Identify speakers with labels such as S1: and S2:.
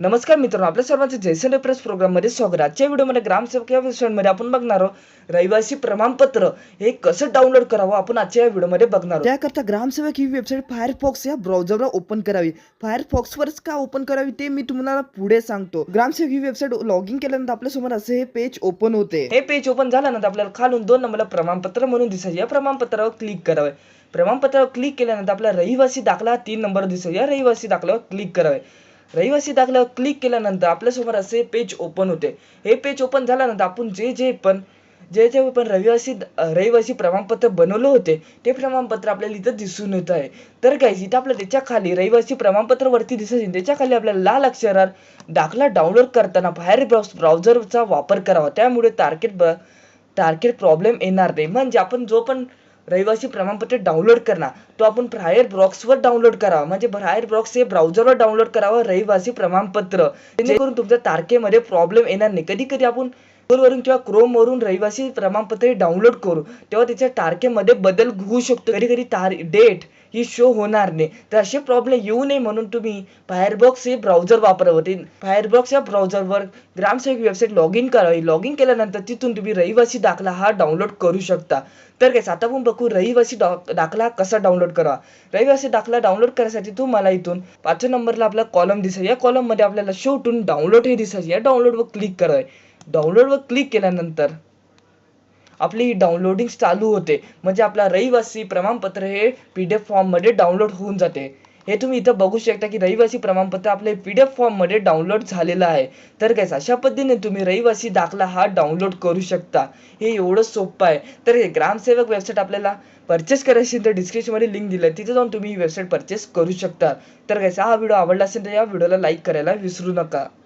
S1: नमस्कार मित्रांनो आपल्या सर्वांचं जयसन प्रेस प्रोग्राममध्ये स्वागत. आजच्या व्हिडिओमध्ये ग्रामसेवक या विषयांमध्ये आपण बघणार आहोत. रहिवासी प्रमाणपत्र हे कसं डाउनलोड करावं आपण आजच्या या व्हिडिओमध्ये बघणार आहोत.
S2: त्याकरता ग्रामसेवक ही वेबसाईट फायरफॉक्स या ब्राउझरवर ओपन करावी. फायरफॉक्सवरच का ओपन करावी ते मी तुम्हाला पुढे सांगतो. ग्रामसेवक ही वेबसाईट लॉग इन केल्यानंतर आपल्यासमोर असे हे पेज ओपन होते.
S1: हे पेज ओपन झाल्यानंतर आपल्याला खालून दोन नंबरला प्रमाणपत्र म्हणून दिसेल या प्रमाणपत्रावर क्लिक करावे. प्रमाणपत्रावर क्लिक केल्यानंतर आपला रहिवासी दाखला तीन नंबर दिसेल या रहिवासी दाखल्यावर क्लिक करावे. रहिवासी दाखल्यावर क्लिक केल्यानंतर आपल्यासमोर असे पेज ओपन होते. हे पेज ओपन झाल्यानंतर आपण जे जे पण जे जे पण रहिवासी रहिवासी प्रमाणपत्र बनवलं होते ते प्रमाणपत्र आपल्याला इथं दिसून येत आहे. तर काय इथं आपल्या त्याच्याखाली रहिवासी प्रमाणपत्र वरती दिसत असेल त्याच्याखाली आपल्याला लाल अक्षरात दाखला डाउनलोड करताना बाहेर ब्राउझरचा वापर करावा. त्यामुळे टार्गेट टार्गेट प्रॉब्लेम येणार नाही. म्हणजे आपण जो पण रहिवासी प्रमाणपत्र डाउनलोड करणार तो आपण फ्रायर ब्रॉक्सवर डाउनलोड करावा. म्हणजे फ्रायर ब्रॉक्स हे ब्राउझरवर डाउनलोड करावं रहिवासी प्रमाणपत्र. जेणेकरून तुमच्या तारखेमध्ये प्रॉब्लेम येणार नाही. कधी कधी आपण गुगलवरून किंवा क्रोमवरून रहिवासी प्रमाणपत्र डाउनलोड करू. तेव्हा त्याच्या तारखेमध्ये बदल होऊ शकतो. कधी कधी तार डेट ही शो होणार नाही. तर असे प्रॉब्लेम येऊ नये म्हणून तुम्ही फायरबॉक्स हे ब्राउझर वापरावं. ते फायरबॉक्स या ब्राउझरवर ग्रामसेवक वेबसाईट लॉग इन करावी. लॉग इन केल्यानंतर तिथून तुम्ही रहिवासी दाखला हा डाउनलोड करू शकता. तर काय आता आपण बघू रहिवासी डॉ दाखला कसा डाउनलोड करावा. रहिवासी दाखला डाउनलोड करायसाठी तुम्हाला इथून पाचव्या नंबरला आपला कॉलम दिसेल. या कॉलममध्ये आपल्याला शेवटून डाउनलोड हे दिसायचं या डाउनलोडवर क्लिक करावे. डाउनलोडवर क्लिक केल्यानंतर आपली डाउनलोडिंग चालू होते. म्हणजे आपला रहिवासी प्रमाणपत्र हे पी डी एफ फॉर्ममध्ये डाउनलोड होऊन जाते. हे तुम्ही इथं बघू शकता की रहिवासी प्रमाणपत्र आपले पी डी एफ फॉर्ममध्ये डाउनलोड झालेलं आहे. तर काय अशा पद्धतीने तुम्ही रहिवासी दाखला हा डाउनलोड करू शकता. हे एवढं सोपं आहे. तर हे ग्रामसेवक वेबसाईट आपल्याला परचेस करायची तर डिस्क्रिप्शनमध्ये लिंक दिलं आहे. तिथे जाऊन तुम्ही ही वेबसाईट परचेस करू शकता. तर काय हा व्हिडिओ आवडला असेल तर या व्हिडिओला लाईक करायला विसरू नका.